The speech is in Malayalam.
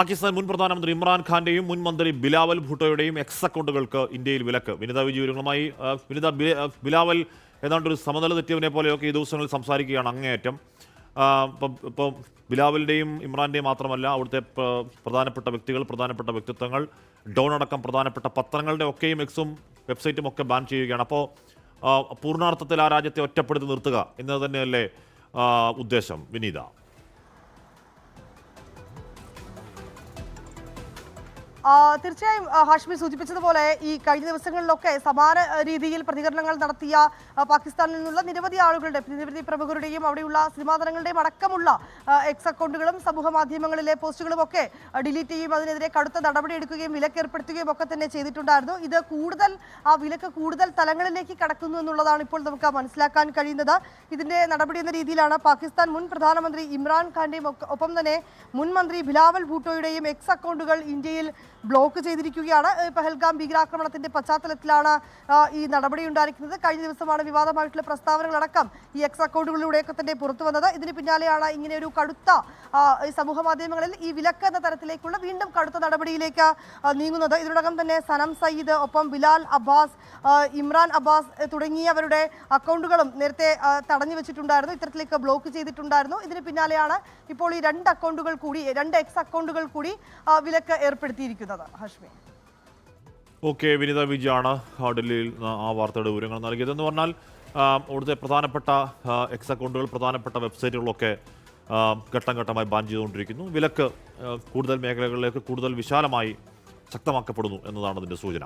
പാകിസ്ഥാൻ മുൻ പ്രധാനമന്ത്രി ഇമ്രാൻഖാന്റെയും മുൻ മന്ത്രി ബിലാവൽ ഭൂട്ടോയുടെയും എക്സ് അക്കൗണ്ടുകൾക്ക് ഇന്ത്യയിൽ വിലക്ക്. വിനിത വിജയങ്ങളുമായി വിനിത ബിലാവൽ ഏതാണ്ട് ഒരു സമനില തെറ്റിയവനെ പോലെയൊക്കെ ഈ ദിവസങ്ങളിൽ സംസാരിക്കുകയാണ് അങ്ങേയറ്റം. ആ, ഇപ്പം ഇപ്പം ബിലാവലിന്റെയും ഇമ്രാന്റെയും മാത്രമല്ല അവിടുത്തെ പ്ര- പ്രധാനപ്പെട്ട വ്യക്തികൾ പ്രധാനപ്പെട്ട വ്യക്തിത്വങ്ങൾ ഡോൺ അടക്കം പ്രധാനപ്പെട്ട പത്രങ്ങളുടെ ഒക്കെയും എക്സും വെബ്സൈറ്റും ഒക്കെ ബാൻ ചെയ്യുകയാണ്. അപ്പോൾ പൂർണാർത്ഥത്തിൽ ആ രാജ്യത്തെ ഒറ്റപ്പെടുത്തി നിർത്തുക എന്നത് തന്നെയല്ലേ ഉദ്ദേശം വിനീത? തീർച്ചയായും ഹാഷ്മി സൂചിപ്പിച്ചതുപോലെ ഈ കഴിഞ്ഞ ദിവസങ്ങളിലൊക്കെ സമാന രീതിയിൽ പ്രതികരണങ്ങൾ നടത്തിയ പാകിസ്ഥാനിൽ നിന്നുള്ള നിരവധി ആളുകളുടെ നിരവധി പ്രമുഖരുടെയും അവിടെയുള്ള സിനിമാ താരങ്ങളുടെയും അടക്കമുള്ള എക്സ് അക്കൗണ്ടുകളും സമൂഹ മാധ്യമങ്ങളിലെ പോസ്റ്റുകളും ഒക്കെ ഡിലീറ്റ് ചെയ്യുകയും അതിനെതിരെ കടുത്ത നടപടിയെടുക്കുകയും വിലക്കേർപ്പെടുത്തുകയും ഒക്കെ തന്നെ ചെയ്തിട്ടുണ്ടായിരുന്നു. ഇത് കൂടുതൽ ആ വിലക്ക് കൂടുതൽ തലങ്ങളിലേക്ക് കടക്കുന്നു എന്നുള്ളതാണ് ഇപ്പോൾ നമുക്ക് മനസ്സിലാക്കാൻ കഴിയുന്നത്. ഇതിന്റെ നടപടി എന്ന രീതിയിലാണ് പാകിസ്ഥാൻ മുൻ പ്രധാനമന്ത്രി ഇമ്രാൻ ഖാന്റെയും ഒക്കെ- ഒപ്പം തന്നെ മുൻ മന്ത്രി ബിലാവൽ ഭൂട്ടോയുടെയും എക്സ് അക്കൗണ്ടുകൾ ഇന്ത്യയിൽ ബ്ലോക്ക് ചെയ്തിരിക്കുകയാണ്. പെഹൽഗാം ഭീകരാക്രമണത്തിന്റെ പശ്ചാത്തലത്തിലാണ് ഈ നടപടി ഉണ്ടായിരിക്കുന്നത്. കഴിഞ്ഞ ദിവസമാണ് വിവാദമായിട്ടുള്ള പ്രസ്താവനകളടക്കം ഈ എക്സ് അക്കൗണ്ടുകളിലൂടെയൊക്കെ തന്നെ പുറത്തു വന്നത്. ഇതിന് പിന്നാലെയാണ് ഇങ്ങനെ ഒരു കടുത്ത സമൂഹ മാധ്യമങ്ങളിൽ ഈ വിലക്ക് എന്ന തരത്തിലേക്കുള്ള വീണ്ടും കടുത്ത നടപടിയിലേക്ക് നീങ്ങുന്നത്. ഇതിനോടകം തന്നെ സനം സയ്യിദ് ഒപ്പം ബിലാൽ അബ്ബാസ് ഇമ്രാൻ അബ്ബാസ് തുടങ്ങിയവരുടെ അക്കൗണ്ടുകളും നേരത്തെ തടഞ്ഞു വെച്ചിട്ടുണ്ടായിരുന്നു. ഇത്തരത്തിലേക്ക് ബ്ലോക്ക് ചെയ്തിട്ടുണ്ടായിരുന്നു. ഇതിന് പിന്നാലെയാണ് ഇപ്പോൾ ഈ രണ്ട് അക്കൗണ്ടുകൾ കൂടി രണ്ട് എക്സ് അക്കൗണ്ടുകൾ കൂടി വിലക്ക് ഏർപ്പെടുത്തിയിരിക്കുന്നത്. ഹഷ്മി. ഓക്കെ വിനിത വിജയാണ് ഡൽഹിയിൽ ആ വാർത്തയുടെ വിവരങ്ങൾ നൽകിയത് എന്ന് പറഞ്ഞാൽ അവിടുത്തെ പ്രധാനപ്പെട്ട എക്സ് അക്കൗണ്ടുകൾ പ്രധാനപ്പെട്ട വെബ്സൈറ്റുകളൊക്കെ ഘട്ടം ഘട്ടമായി ബാൻ ചെയ്തുകൊണ്ടിരിക്കുന്നു. വിലക്ക് കൂടുതൽ മേഖലകളിലേക്ക് കൂടുതൽ വിശാലമായി ശക്തമാക്കപ്പെടുന്നു എന്നതാണ് അതിന്റെ സൂചന.